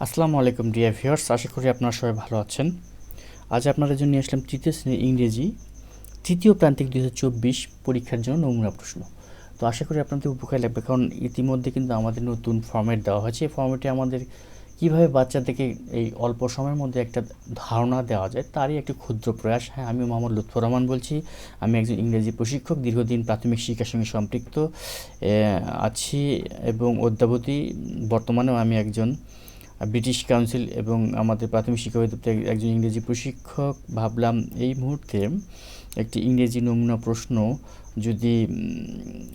আসসালামু আলাইকুম dear viewers আশা করি আপনারা সবাই ভালো আছেন। আজ আপনাদের জন্য নিয়ে আসলাম তৃতীয় শ্রেণির ইংরেজি, তৃতীয় প্রান্তিক দু হাজার চব্বিশ পরীক্ষার জন্য নমুনা প্রশ্ন। তো আশা করি আপনাদের উপকার লাগবে, কারণ ইতিমধ্যে কিন্তু আমাদের নতুন ফর্মেট দেওয়া হয়েছে। এই ফর্মেটে আমাদের কীভাবে বাচ্চাদেরকে এই অল্প সময়ের মধ্যে একটা ধারণা দেওয়া যায়, তারই একটি ক্ষুদ্র প্রয়াস। হ্যাঁ আমি মোহাম্মদ লুৎফর রহমান বলছি। আমি একজন ইংরেজি প্রশিক্ষক, দীর্ঘদিন প্রাথমিক শিক্ষার সঙ্গে সম্পৃক্ত আছি এবং অদ্যাবধি বর্তমানেও আমি একজন ব্রিটিশ কাউন্সিল এবং আমাদের প্রাথমিক শিক্ষা অধিদপ্তরে একজন ইংরেজি প্রশিক্ষক, ভাবলাম এই মুহূর্তে একটি ইংরেজি নমুনা প্রশ্ন যদি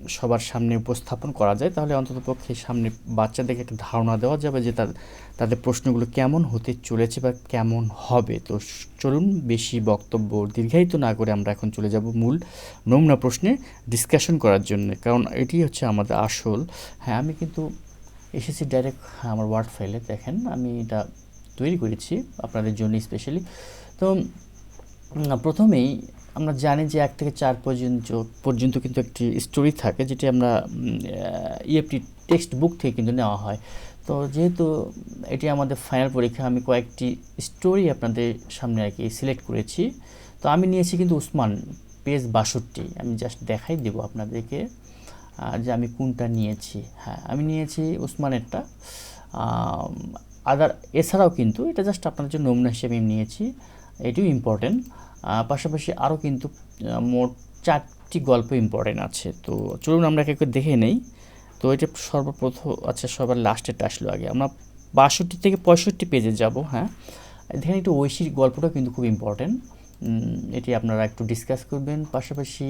সবার সামনে উপস্থাপন করা যায়, তাহলে অন্ততপক্ষে সামনে বাচ্চাদেরকে একটা ধারণা দেওয়া যাবে যে তার, তাদের প্রশ্নগুলো কেমন হতে চলেছে বা কেমন হবে। তো চলুন বেশি বক্তব্য দীর্ঘায়িত না করে আমরা এখন চলে যাব মূল নমুনা প্রশ্নে ডিসকাশন করার জন্য। কারণ এটি হচ্ছে আমাদের আসল। হ্যাঁ আমি কিন্তু এসেছি ডাইরেক্ট আমার ওয়ার্ড ফাইলে দেখেন, আমি এটা তৈরি করেছি আপনাদের জন্য স্পেশালি তো প্রথমেই আমরা জানি যে এক থেকে চার পর্যন্ত পর্যন্ত কিন্তু একটি স্টোরি থাকে, যেটি আমরা ইএফটি টেক্সট বুক থেকে কিন্তু নেওয়া হয়। তো যেহেতু এটি আমাদের ফাইনাল পরীক্ষা, আমি কয়েকটি স্টোরি আপনাদের সামনে আর কি সিলেক্ট করেছি। তো আমি নিয়েছি কিন্তু উসমান পেজ বাষট্টি। আমি জাস্ট দেখাই দেবো আপনাদেরকে। যে আমি কোনটা নিয়েছি। হ্যাঁ আমি নিয়েছি উসমানেরটা আদার এছাড়াও কিন্তু এটা জাস্ট আপনাদের জন্য নমুনা হিসেবে আমি নিয়েছি, এটিও ইম্পর্টেন্ট পাশাপাশি আরও কিন্তু মোট চারটি গল্প ইম্পর্টেন্ট আছে। তো চলুন আমরা একে দেখে নেই। তো এটা সর্বপ্রথম আচ্ছা সবার লাস্টেরটা আসলো আগে। আমরা বাষট্টি থেকে পঁয়ষট্টি পেজে যাব হ্যাঁ। এখানে একটু ঐশীর গল্পটাও কিন্তু খুব ইম্পর্টেন্ট এটি আপনারা একটু ডিসকাস করবেন। পাশাপাশি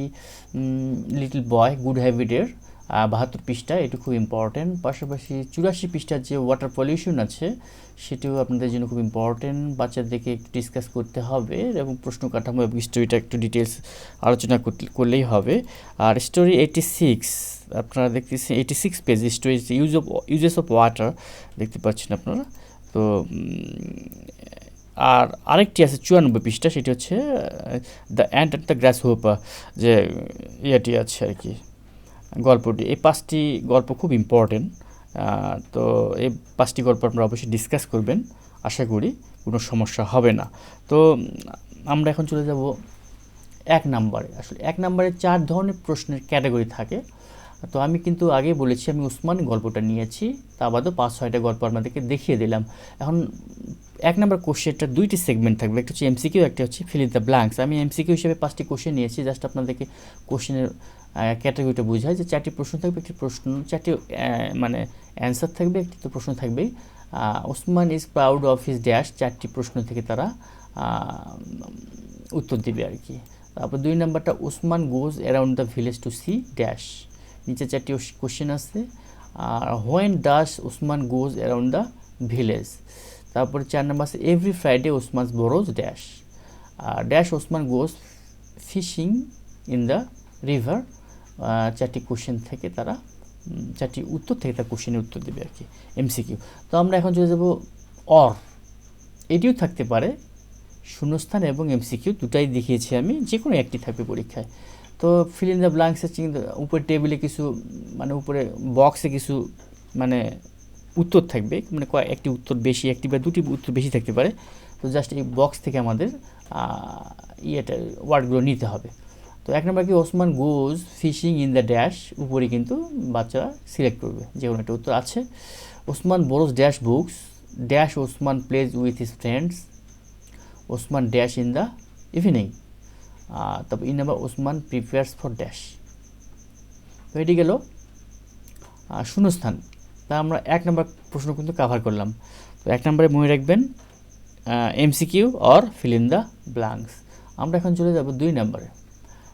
লিটল বয় গুড হ্যাবিটের বাহাত্তর পৃষ্ঠা, এটি খুব ইম্পর্টেন্ট পাশাপাশি চুরাশি পৃষ্ঠার যে ওয়াটার পলিউশন আছে, সেটিও আপনাদের জন্য খুব ইম্পর্টেন্ট বাচ্চাদেরকে একটু ডিসকাস করতে হবে এবং প্রশ্ন কাঠামো এবং স্টোরিটা একটু ডিটেলস আলোচনা করলেই হবে। আর স্টোরি এইটি সিক্স আপনারা দেখতেছেন eighty six page story use of uses of water দেখতে পাচ্ছেন আপনারা। তো আর আরেকটি আছে চুয়ানব্বই পৃষ্ঠা, সেটি হচ্ছে the ant and the grasshopper যে ইয়েটি আছে আর কি, গল্পটি। এই পাঁচটি গল্প খুব ইম্পর্টেন্ট তো এই পাঁচটি গল্প আপনারা অবশ্যই ডিসকাস করবেন, আশা করি কোনো সমস্যা হবে না। তো আমরা এখন চলে যাব এক নাম্বারে। আসলে এক নাম্বারে চার ধরনের প্রশ্নের ক্যাটাগরি থাকে। তো আমি কিন্তু আগে বলেছি, আমি উসমান গল্পটা নিয়েছি তা বাদেও পাঁচ ছয়টা গল্প আপনাদেরকে দেখিয়ে দিলাম। এখন এক নম্বর কোশ্চেনটা দুইটি সেগমেন্ট থাকবে, একটা হচ্ছে এমসিকিউ একটা হচ্ছে ফিল ইন দ্য ব্ল্যাঙ্কস আমি এমসিকিউ হিসেবে পাঁচটি কোশ্চেন নিয়েছি জাস্ট আপনাদেরকে কোশ্চেনের ক্যাটাগরিটা বোঝায় যে চারটি প্রশ্ন থাকবে, একটি প্রশ্ন, চারটি মানে অ্যান্সার থাকবে, একটি তো প্রশ্ন থাকবেই। Osman is proud of his dash চারটি প্রশ্ন থেকে তারা উত্তর দিবে আর কি। তারপর দুই নাম্বারটা, Osman goes around the village to see dash নিচে চারটি কোশ্চেন আছে। আর when does Osman goes around the village তারপরে চার নাম্বার আছে every Friday Osman borrows dash R dash Osman goes fishing in the river চারটি কোশ্চেন থেকে তারা চারটি উত্তর থেকে তার কোশ্চেনের উত্তর দেবে আর কি এমসিকিউ তো আমরা এখন চলে যাব অর এটিও থাকতে পারে, শূন্যস্থান এবং এমসিকিউ দুটাই দেখিয়েছি আমি যে কোনো একটি থাকবে পরীক্ষায়। তো ফিল ইন দ্য ব্ল্যাঙ্কসের কিন্তু উপরে টেবিলে কিছু মানে উপরে বক্সে কিছু মানে উত্তর থাকবে মানে একটি উত্তর বেশি, একটি বা দুটি উত্তর বেশি থাকতে পারে। তো জাস্ট এই বক্স থেকে আমাদের ইয়েটা ওয়ার্ডগুলো নিতে হবে। তো এক নম্বর কি, Osman goes fishing in the dash, উপরে কিন্তু বাচ্চারা সিলেক্ট করবে, যে কোনো একটা উত্তর আছে। Osman borrows dash books, dash Osman plays with his friends, Osman dash in the evening. তারপর in number Osman prepares for dash. তো এটি গেল শূন্যস্থান। তা আমরা এক নম্বর প্রশ্ন কিন্তু কাভার করলাম। তো এক নম্বরে মনে রাখবেন MCQ or fill in the blanks আমরা এখন চলে যাব দুই নম্বরে।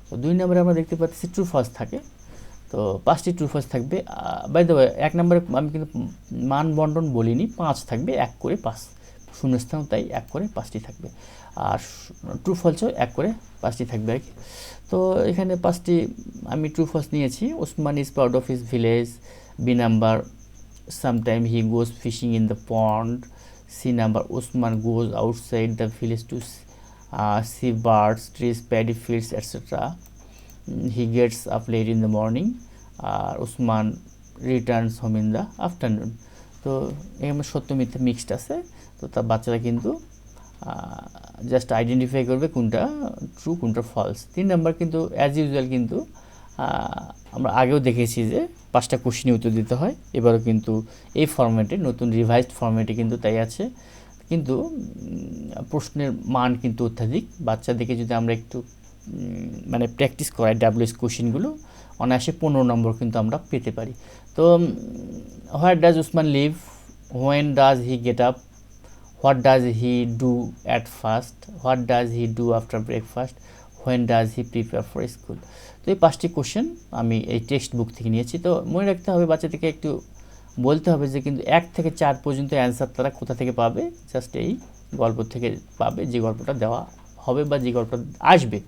তো দুই নম্বরে আমরা দেখতে পাচ্ছি ট্রু ফার্স্ট থাকে। তো পাঁচটি ট্রু ফার্স্ট থাকবে। বাই দ্য এক নম্বরে আমি কিন্তু মান বন্টন বলিনি, পাঁচ থাকবে, এক করে পাঁচ। শূন্যস্থান তাই এক করে পাঁচটি থাকবে। আর ট্রু ফলসও এক করে পাঁচটি থাকবে আর কি। তো এখানে পাঁচটি আমি ট্রু ফলস নিয়েছি। Osman is proud of his village B number. Sometime he goes fishing in the pond C number Osman goes outside the village to see birds trees paddy fields etcetera he gets up late in the morning R Osman returns home in the afternoon তো এখানে সত্য মিথ্যা mixed আছে। তো তার বাচ্চারা কিন্তু just identify করবে কোনটা ট্রু কোনটা ফলস তিন নাম্বার কিন্তু অ্যাজ ইউজুয়াল কিন্তু আমরা আগেও দেখেছি যে পাঁচটা কোশ্চেনে উত্তর দিতে হয়, এবারও কিন্তু এই ফরম্যাটে নতুন রিভাইজড ফরম্যাটে কিন্তু তাই আছে। কিন্তু প্রশ্নের মান কিন্তু অত্যাধিক। বাচ্চাদেরকে যদি আমরা একটু মানে প্র্যাকটিস করাই ডাব্লিউএস কোশ্চিনগুলো অনায়াসে পনেরো নম্বর কিন্তু আমরা পেতে পারি। তো what does Usman live when does he get up what does he do at first what does he do after breakfast when does he prepare for school তো এই পাঁচটি কোশ্চেন আমি এই টেক্সট বুক থেকে নিয়েছি। তো মনে রাখতে হবে বাচ্চাদেরকে একটু বলতে হবে যে কিন্তু এক থেকে চার পর্যন্ত অ্যান্সার তারা কোথা থেকে পাবে? জাস্ট এই গল্প থেকে পাবে যে গল্পটা দেওয়া হবে বা যে গল্পটা আসবে।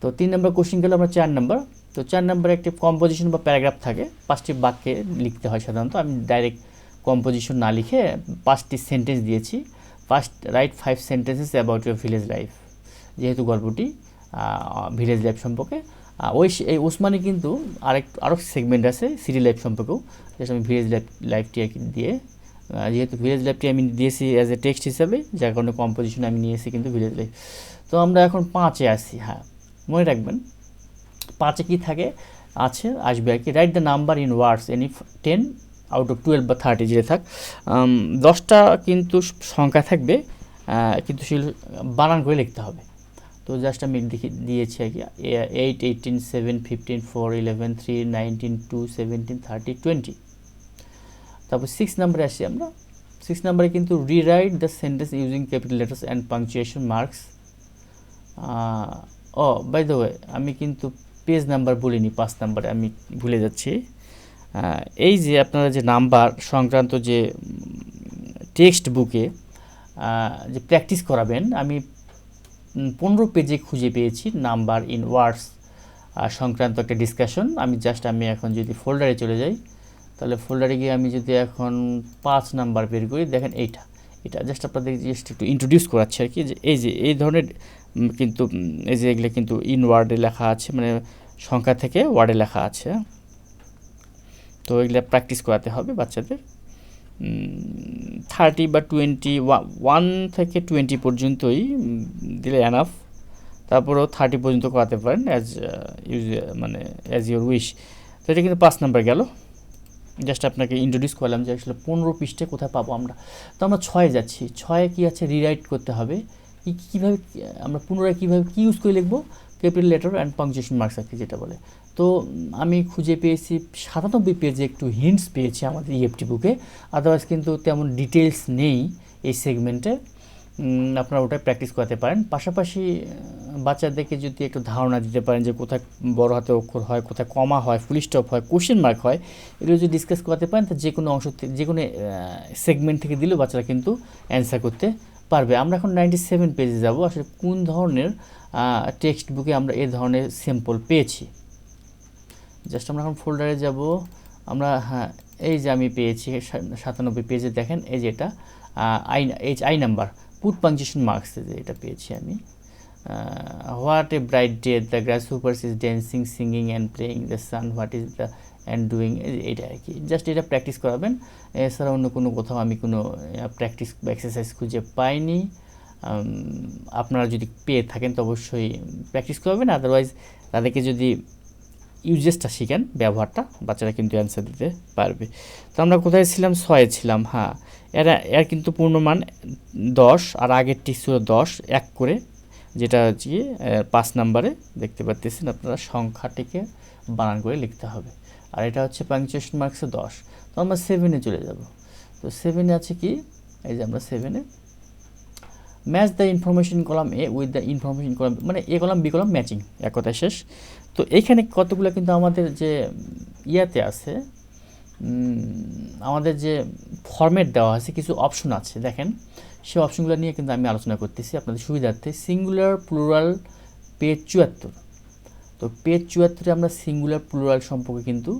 তো তিন নম্বর কোশ্চেন গেলে আমরা চার নম্বর তো চার নম্বরে একটি কম্পোজিশন বা প্যারাগ্রাফ থাকে। পাঁচটি বাক্যে লিখতে হয় সাধারণত। আমি ডাইরেক্ট কম্পোজিশন না লিখে পাঁচটি সেন্টেন্স দিয়েছি। First write five sentences about your village life যেহেতু গল্পটি ভিলেজ লাইফ সম্পর্কে। ওই এই ওসমানে কিন্তু আরেক আরও সেগমেন্ট আছে সিটি লাইফ সম্পর্কেও। যেটা আমি ভিলেজ লাইফ লাইফটি দিয়ে যেহেতু ভিলেজ লাইফটি আমি দিয়েছি অ্যাজ এ টেক্সট হিসাবে, যার কারণে কম্পোজিশন আমি নিয়েছি কিন্তু ভিলেজ লাইফ তো আমরা এখন পাঁচে আসি হ্যাঁ। মনে রাখবেন, পাঁচে কি থাকে? আছে, আসবে আর কি। Write the number in words any ten out of twelve বা থার্টি যেটা থাক। দশটা কিন্তু সংখ্যা থাকবে কিন্তু সেগুলো বানান করে লিখতে হবে। তো জাস্ট আমি দেখি, দিয়েছি আর কি। Eight eighteen seven fifteen four eleven three nineteen two seventeen thirty twenty তারপর সিক্স নাম্বারে আসি আমরা। সিক্স নাম্বারে কিন্তু rewrite the sentence using capital letters and punctuation marks O by the way আমি কিন্তু পেজ নাম্বার বলিনি পাঁচ নাম্বারে আমি ভুলে যাচ্ছি। এই যে আপনারা যে নাম্বার সংক্রান্ত যে টেক্সট বুকে যে প্র্যাকটিস করাবেন, আমি পনেরো পেজে খুঁজে পেয়েছি, নাম্বার ইন ওয়ার্ডস সংক্রান্ত একটা ডিসকাশন আমি জাস্ট আমি এখন যদি ফোল্ডারে চলে যাই, তাহলে ফোল্ডারে গিয়ে আমি যদি এখন পাঁচ নাম্বার বের করি, দেখেন এইটা। এটা জাস্ট আপনাদের জাস্ট একটু ইন্ট্রোডিউস করাচ্ছে আর কি যে এই যে, এই ধরনের কিন্তু এই যে এগুলো কিন্তু ইন ওয়ার্ডে লেখা আছে মানে সংখ্যা থেকে ওয়ার্ডে লেখা আছে। তো এগুলো প্র্যাকটিস করাতে হবে বাচ্চাদের। থার্টি বা টোয়েন্টি ওয়ান থেকে টোয়েন্টি পর্যন্তই দিলে অ্যানাফ তারপরেও থার্টি পর্যন্ত করাতে পারেন অ্যাজ ইউজ মানে অ্যাজ ইউর উইশ তো এটা কিন্তু পাঁচ নাম্বার গেল। জাস্ট আপনাকে ইন্ট্রোডিউস করলাম যে আসলে পনেরো পৃষ্ঠে কোথায় পাবো আমরা। তো আমরা ছয়ে যাচ্ছি। ছয়ে কী আছে? রিরাইট করতে হবে। কী কীভাবে আমরা পুনরায় কীভাবে, কী ইউজ করে লিখব? Capital letter and punctuation marks আর কি যেটা বলে। তো আমি খুঁজে পেয়েছি, সাতানব্বই পেজে একটু হিন্টস পেয়েছি আমাদের ইএফটি বুকে আদারওয়াইজ কিন্তু তেমন ডিটেলস নেই এই সেগমেন্টে আপনারা ওটাই প্র্যাকটিস করাতে পারেন। পাশাপাশি বাচ্চাদেরকে যদি একটু ধারণা দিতে পারেন যে কোথায় বড় হাতে অক্ষর হয়, কোথায় কমা হয় ফুল স্টপ হয় কোশ্চেন মার্ক হয়, এগুলো যদি ডিসকাস করাতে পারেন, তা যে কোনো অংশ যে কোনো সেগমেন্ট থেকে দিলেও বাচ্চারা কিন্তু অ্যান্সার করতে পারবে। আমরা এখন নাইনটি সেভেন পেজে যাব। আসলে কোন ধরনের টেক্সট বুকে আমরা এ ধরনের স্যাম্পল পেয়েছি। জাস্ট আমরা এখন ফোল্ডারে যাব। আমরা হ্যাঁ এই যে আমি পেয়েছি সাতানব্বই পেজে দেখেন, এই যে এটা I H I number put punctuation marks এটা পেয়েছি আমি। What a bright day the grass supers is dancing singing and playing the sun what is the and doing এটা আর কি। জাস্ট এটা প্র্যাকটিস করাবেন, এছাড়া অন্য কোনো কোথাও আমি কোনো প্র্যাকটিস বা এক্সারসাইজ খুঁজে পাইনি। আপনারা যদি পেয়ে থাকেন, তো অবশ্যই প্র্যাকটিস করবেন। আদারওয়াইজ তাদেরকে যদি ইউজেসটা শিখেন, ব্যবহারটা, বাচ্চারা কিন্তু অ্যান্সার দিতে পারবে। তো আমরা কোথায় ছিলাম? ছয়ে ছিলাম হ্যাঁ। এরা, এর কিন্তু পূর্ণমান দশ, আর আগের আগেরটি ছিল দশ, এক করে, যেটা হচ্ছে পাঁচ নাম্বারে। দেখতে পাচ্ছেন আপনারা, সংখ্যাটিকে বানান করে লিখতে হবে। আর এটা হচ্ছে পাংচুয়েশন মার্কসে দশ। তো আমরা সেভেনে চলে যাব। তো সেভেনে আছে কি? এই যে আমরা সেভেনে match the information column A with the information column মানে A column B column matching এক কথায় শেষ। তো এইখানে কতগুলো কিন্তু আমাদের যে ইয়াতে আছে আমাদের যে ফরম্যাট দেওয়া আছে, কিছু অপশন আছে, দেখেন। সেই অপশনগুলো নিয়ে কিন্তু আমি আলোচনা করতেছি আপনাদের সুবিধার্থে। সিঙ্গুলার প্লুরাল পেজ চুয়াত্তর। তো পেজ চুয়াত্তরে আমরা সিঙ্গুলার প্লুরাল সম্পর্কে কিন্তু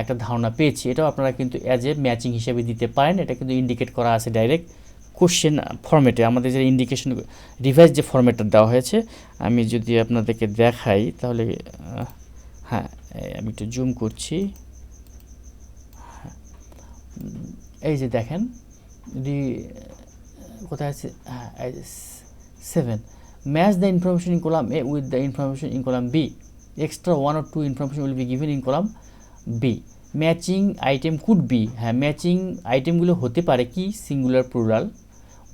একটা ধারণা পেয়েছি। এটাও আপনারা কিন্তু অ্যাজ এ ম্যাচিং হিসেবে দিতে পারেন। এটা কিন্তু ইন্ডিকেট করা আছে ডাইরেক্ট কোশ্চেন ফরম্যাটে আমাদের যে ইন্ডিকেশন রিভাইজ যে ফরম্যাটটা দেওয়া হয়েছে আমি যদি আপনাদেরকে দেখাই তাহলে হ্যাঁ আমি একটু জুম করছি। হ্যাঁ, এই যে দেখেন রি কোথায় আছে? হ্যাঁ seven match the information in column A with the information in column B extra one or two information will be given in column B matching item could be হ্যাঁ ম্যাচিং আইটেমগুলো হতে পারে কি? Singular plural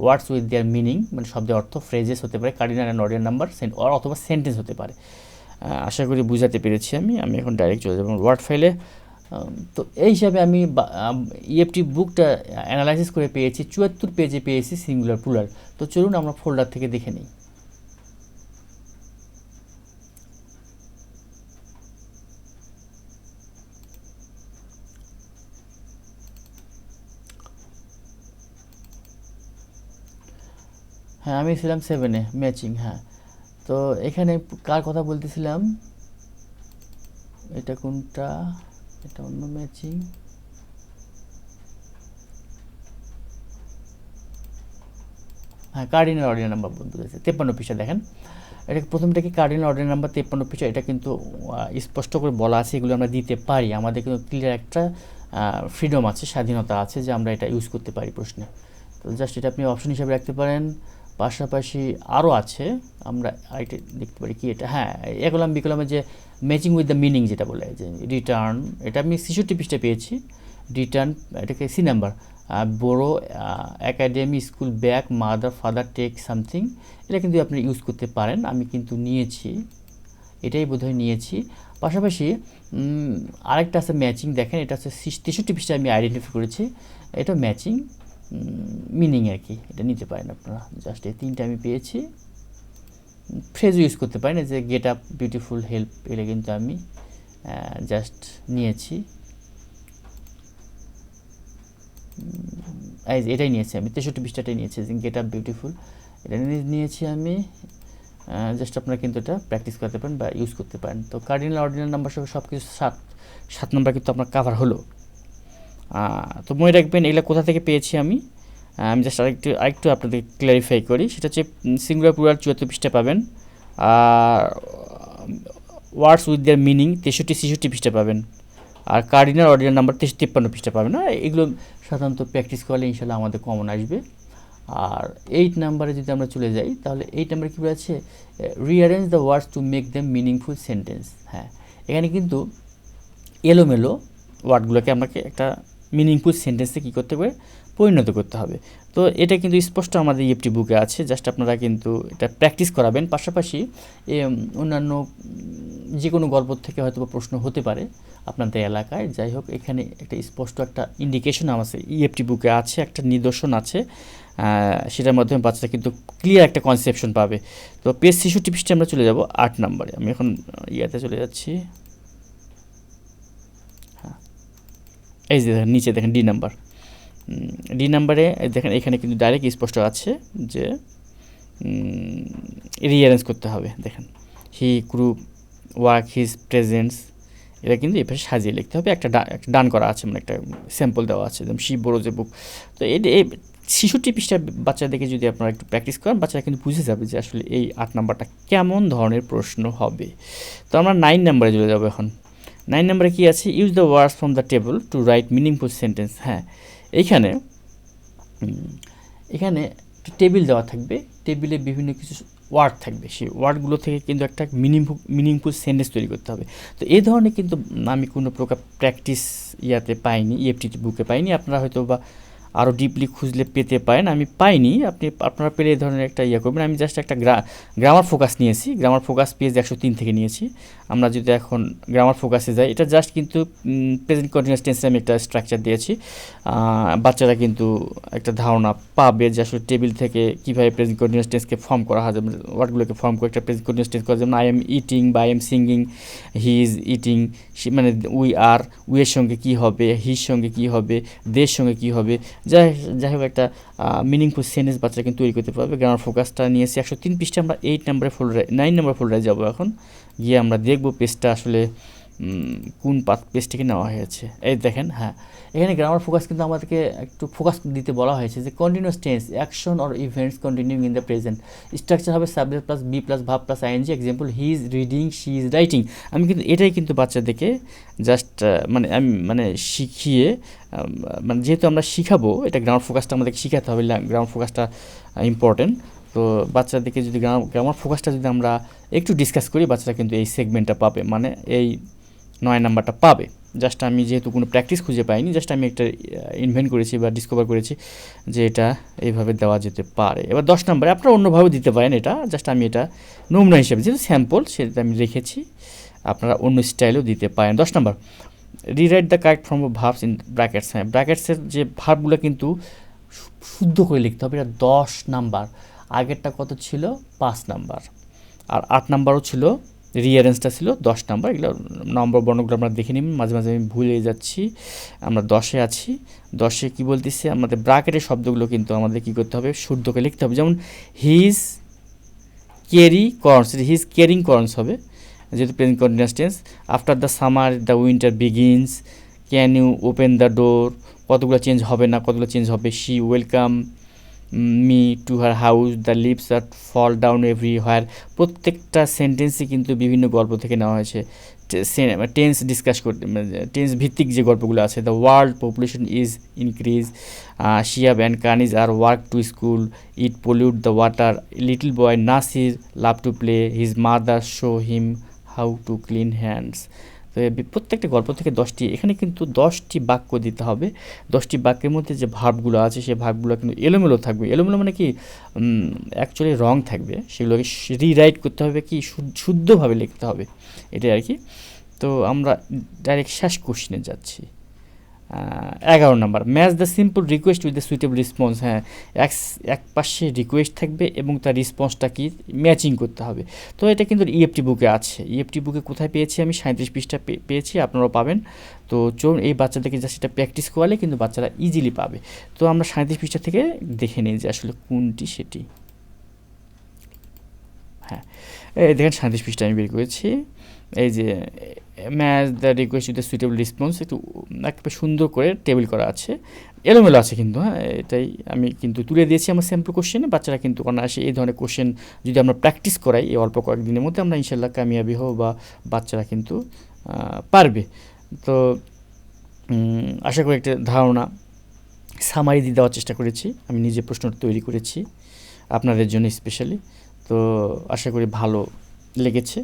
words with their meaning মানে শব্দের অর্থ phrases হতে পারে কার্ডিনাল অ্যান্ড অর্ডিনাল নাম্বার অথবা সেন্টেন্স হতে পারে। আশা করি বুঝাতে পেরেছি আমি। আমি এখন ডাইরেক্ট চলে যাব ওয়ার্ড ফাইলে তো এই হিসাবে আমি ইএফটি বুকটা অ্যানালাইসিস করে পেয়েছি, চুয়াত্তর পেজে পেয়েছি সিঙ্গুলার প্লুরাল তো চলুন আমরা ফোল্ডার থেকে দেখে নিই। হ্যাঁ আমি ছিলাম সেভেনে ম্যাচিং হ্যাঁ। তো এখানে কার কথা বলতেছিলাম? এটা কোনটা? এটা অন্য ম্যাচিং হ্যাঁ কার্ডিনাল অর্ডিনাল নাম্বার বন্ধু চাইছে তেপ্পান্ন পৃষ্ঠা দেখেন। এটা প্রথমটা কি কার্ডিনাল অর্ডিনাল নাম্বার তেপ্পান্ন পৃষ্ঠা এটা কিন্তু স্পষ্ট করে বলা আছে, এগুলো আমরা দিতে পারি। আমাদের কিন্তু ক্লিয়ার একটা ফ্রিডম আছে, স্বাধীনতা আছে যে আমরা এটা ইউজ করতে পারি প্রশ্নে। তো জাস্ট এটা আপনি অপশন হিসাবে রাখতে পারেন। পাশাপাশি আরও আছে। আমরা আরেকটা দেখতে পারি কি এটা? হ্যাঁ একলাম বিকলামের যে ম্যাচিং উইথ দ্য মিনিং যেটা বলে, যে রিটার্ন এটা আমি ছেষট্টি পৃষ্ঠা পেয়েছি। রিটার্ন এটাকে সি নাম্বার বড় academy school bag mother father take something এটা কিন্তু আপনি ইউজ করতে পারেন। আমি কিন্তু নিয়েছি, এটাই বোধহয় নিয়েছি। পাশাপাশি আরেকটা আছে ম্যাচিং দেখেন এটা হচ্ছে তেষট্টি পৃষ্ঠায় আমি আইডেন্টিফাই করেছি। এটা ম্যাচিং মিনিং আর কি, এটা নিতে পারেন আপনারা। জাস্ট এই তিনটা আমি পেয়েছি। ফ্রেজ ইউজ করতে পারেন যে গেট আপ বিউটিফুল হেল্প এটা কিন্তু আমি জাস্ট নিয়েছি। এটাই নিয়েছি আমি, তেষট্টি পৃষ্ঠাটাই নিয়েছি গেট আপ বিউটিফুল এটা নিয়ে- নিয়েছি আমি। জাস্ট আপনারা কিন্তু এটা প্র্যাকটিস করতে পারেন বা ইউজ করতে পারেন। তো কার্ডিনাল অর্ডিনাল নাম্বার সহ সব কিছু সাত সাত নম্বর কিন্তু আপনার কাভার হলো। তো মনে রাখবেন এগুলো কোথা থেকে পেয়েছি আমি? আমি জাস্ট আরেকটু আরেকটু আপনাদের ক্ল্যারিফাই করি। সেটা হচ্ছে সিঙ্গুলার প্লুরাল চুয়াত্তর পৃষ্ঠা পাবেন। আর ওয়ার্ডস উইথ দেয়ার মিনিং তেষট্টি, ছেষট্টি পৃষ্ঠা পাবেন। আর কার্ডিনাল অর্ডিনাল নাম্বার তেষট্টি, তিপ্পান্ন পৃষ্ঠা পাবেন। না এগুলো সাধারণত প্র্যাকটিস করলে ইনশাল্লাহ আমাদের কমন আসবে। আর এইট নাম্বারে যদি আমরা চলে যাই, তাহলে এইট নাম্বারে কী আছে rearrange the words to make them meaningful sentence হ্যাঁ এখানে কিন্তু এলোমেলো ওয়ার্ডগুলোকে আমাকে একটা মিনিংফুল সেন্টেন্সে কী করতে হবে? পরিণত করতে হবে। তো এটা কিন্তু স্পষ্ট আমাদের ইএফটি বুকে আছে জাস্ট আপনারা কিন্তু এটা প্র্যাকটিস করাবেন। পাশাপাশি অন্যান্য যে কোনো গল্প থেকে হয়তো প্রশ্ন হতে পারে আপনাদের এলাকায়। যাই হোক, এখানে একটা স্পষ্ট একটা ইন্ডিকেশন আমার ইএফটি বুকে আছে, একটা নিদর্শন আছে। সেটার মাধ্যমে বাচ্চারা কিন্তু ক্লিয়ার একটা কনসেপশন পাবে। তো পেজ শিশু পৃষ্ঠে আমরা চলে যাব, আট নম্বরে। আমি এখন ইয়াতে চলে যাচ্ছি হ্যাঁ এই যে দেখেন, নিচে দেখেন ডি নাম্বার ডি নাম্বারে দেখেন, এখানে কিন্তু ডাইরেক্ট স্পষ্ট আছে যে রিঅ্যারেঞ্জ করতে হবে। দেখেন he group work his presents এটা কিন্তু পাশে সাজিয়ে লিখতে হবে। একটা ডান করা আছে মানে একটা স্যাম্পল দেওয়া আছে, যেমন শি বড়ো যে বুক তো এই শিশুটি পৃষ্ঠা বাচ্চাদেরকে যদি আপনারা একটু প্র্যাকটিস করেন, বাচ্চারা কিন্তু বুঝে যাবে যে আসলে এই আট নাম্বারটা কেমন ধরনের প্রশ্ন হবে। তো আমরা নাইন নাম্বারে চলে যাব এখন। নাইন নাম্বারে কী আছে? Use the words from the table to write meaningful sentence হ্যাঁ এইখানে এখানে টেবিল দেওয়া থাকবে। টেবিলে বিভিন্ন কিছু ওয়ার্ড থাকবে। সেই ওয়ার্ডগুলো থেকে কিন্তু একটা মিনিংফুল মিনিংফুল সেন্টেন্স তৈরি করতে হবে। তো এই ধরনের কিন্তু আমি কোনো প্রকার প্র্যাকটিস ইয়াতে পাইনি ইএফটি বুকে পাইনি। আপনারা হয়তো বা আরও ডিপলি খুঁজলে পেতে পারেন। আমি পাইনি। আপনি, আপনারা পেলে এই ধরনের একটা ইয়ে করবেন। আমি জাস্ট একটা গ্রা গ্রামার ফোকাস নিয়েছি। গ্রামার ফোকাস পেজ একশো তিন থেকে নিয়েছি। আমরা যদি এখন গ্রামার ফোকাসে যাই, এটা জাস্ট কিন্তু প্রেজেন্ট কন্টিনিউয়াস টেন্সে আমি একটা স্ট্রাকচার দিয়েছি। বাচ্চারা কিন্তু একটা ধারণা পাবে যে আসলে টেবিল থেকে কীভাবে প্রেজেন্ট কন্টিনিউয়াস টেন্সকে ফর্ম করা হয়। যেমন ওয়ার্ডগুলোকে ফর্ম করে একটা প্রেজেন্ট কন্টিনিউয়াস টেন্স করা যেমন আই এম ইটিং বা I am singing he is eating মানে উই আর উইয়ের সঙ্গে কী হবে হির সঙ্গে কী হবে দের সঙ্গে কী হবে যাই যাই হোক, একটা মিনিংফুল সেন্টেন্স বাচ্চারা কিন্তু তৈরি করতে পারবে। গ্রামার ফোকাসটা নিয়ে নিয়েছি একশো তিন পৃষ্ঠে আমরা এইট নাম্বারে ফোল্ডারে নাইন নাম্বার ফোল্ডারে যাব এখন। গিয়ে আমরা দেখব পেজটা আসলে কোন পাত পেজ থেকে নেওয়া হয়েছে। এই দেখেন হ্যাঁ। এখানে গ্রামার ফোকাস কিন্তু আমাদেরকে একটু ফোকাস দিতে বলা হয়েছে যে continuous tense action or events continuing in the present structure হবে subject plus be plus verb plus ING example he is reading she is writing আমি কিন্তু এটাই কিন্তু বাচ্চাদেরকে জাস্ট মানে আমি মানে শিখিয়ে মানে যেহেতু আমরা শিখাবো, এটা গ্রামার ফোকাসটা আমাদেরকে শিখাতে হবে গ্রামার ফোকাসটা ইম্পর্টেন্ট তো বাচ্চাদেরকে যদি গ্রামার গ্রামার ফোকাসটা যদি আমরা একটু ডিসকাস করি, বাচ্চারা কিন্তু এই সেগমেন্টটা পাবে। মানে এই নয় নাম্বারটা পাবে। জাস্ট আমি যেহেতু কোনো প্র্যাকটিস খুঁজে পাইনি জাস্ট আমি একটা ইনভেন্ট করেছি বা ডিসকভার করেছি যে এটা এইভাবে দেওয়া যেতে পারে। এবার দশ নম্বরে আপনারা অন্যভাবে দিতে পারেন এটা। জাস্ট আমি এটা নমুনা হিসেবে, যেহেতু স্যাম্পল সেটা আমি রেখেছি। আপনারা অন্য স্টাইলেও দিতে পারেন। দশ নম্বর rewrite the correct form of verbs in brackets হ্যাঁ ব্র্যাকেটসের যে ভার্বগুলো কিন্তু শুদ্ধ করে লিখতে হবে, এটা দশ নাম্বার। আগেরটা কত ছিল? পাঁচ নাম্বার। আর আট নাম্বারও ছিল রিয়ারেন্সটা ছিল দশ নাম্বার। এগুলো নম্বর, বর্ণগুলো আমরা দেখে নিই, মাঝে মাঝে আমি ভুলে যাচ্ছি। আমরা দশে আছি। দশে কি বলতেছে? আমাদের ব্রাকেটের শব্দগুলো কিন্তু আমাদের কি করতে হবে? শুদ্ধ করে লিখতে হবে। যেমন his carry corns his carrying corns হবে। যেহেতু present continuous tense after the summer the winter begins can you open the door কতগুলো চেঞ্জ হবে না, কতগুলো চেঞ্জ হবে? She welcome me to her house the leaves are fall down everywhere প্রত্যেকটা সেন্টেন্সই কিন্তু বিভিন্ন গল্প থেকে নেওয়া হয়েছে। টেন্স ডিসকাস করতে টেন্স ভিত্তিক যে গল্পগুলো আছে the world population is increase Shiab and Kaniz are work to school it pollute the water little boy Nasir love to play his mother show him how to clean hands তো প্রত্যেকটা গল্প থেকে দশটি, এখানে কিন্তু দশটি বাক্য দিতে হবে। দশটি বাক্যের মধ্যে যে ভাবগুলো আছে, সেই ভাবগুলো কিন্তু এলোমেলো থাকবে। এলোমেলো মানে কি? অ্যাকচুয়ালি রং থাকবে। সেগুলোকে রিরাইট করতে হবে কি? শুদ্ধভাবে লিখতে হবে। এটাই আর কি। তো আমরা ডাইরেক্ট শেষ কোশ্চিনে যাচ্ছি। এগারো number match the simple request with the suitable response হ্যাঁ এক এক পাশে রিকোয়েস্ট থাকবে এবং তার রেসপন্সটা কি ম্যাচিং করতে হবে। তো এটা কিন্তু ইএফটি বুকে আছে। ইএফটি বুকে কোথায় পেয়েছি আমি? সাঁত্রিশ পৃষ্ঠা পে- পেয়েছি, আপনারাও পাবেন। তো চলুন, এই বাচ্চাদেরকে যা সেটা প্র্যাকটিস করালে কিন্তু বাচ্চারা ইজিলি পাবে। তো আমরা সাঁত্রিশ পৃষ্ঠা থেকে দেখে নিই যে আসলে কোনটি সেটি। হ্যাঁ এই দেখেন সাঁত্রিশ পৃষ্ঠা আমি বের করেছি। এই যে, match the request with the suitable response একটু, একেবারে সুন্দর করে টেবিল করা আছে। এলোমেলো আছে কিন্তু হ্যাঁ এটাই আমি কিন্তু তুলে দিয়েছি আমার স্যাম্পল কোশ্চেনে বাচ্চারা কিন্তু অনায়াসে এই ধরনের কোশ্চেন যদি আমরা প্র্যাকটিস করাই, এই অল্প কয়েকদিনের মধ্যে আমরা ইনশাল্লাহ কামিয়াবি হব বা বাচ্চারা কিন্তু পারবে। তো আশা করি একটা ধারণা সামারি দিয়ে দেওয়ার চেষ্টা করেছি। আমি নিজে প্রশ্নটা তৈরি করেছি, আপনাদের জন্য স্পেশালি তো, আশা করি ভালো লেগেছে।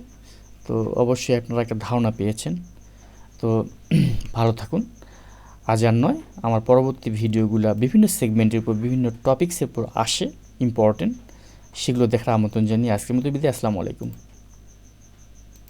তো অবশ্যই আপনারা একটা ধারণা পেয়েছেন। তো ভালো থাকুন। আজ আর নয়, আমার পরবর্তী ভিডিওগুলো বিভিন্ন সেগমেন্টের উপর, বিভিন্ন টপিক্সের উপর আসে ইম্পর্টেন্ট সেগুলো দেখার আমন্ত্রণ জানিয়ে আজকের মতো বিদায়। আসসালামু আলাইকুম।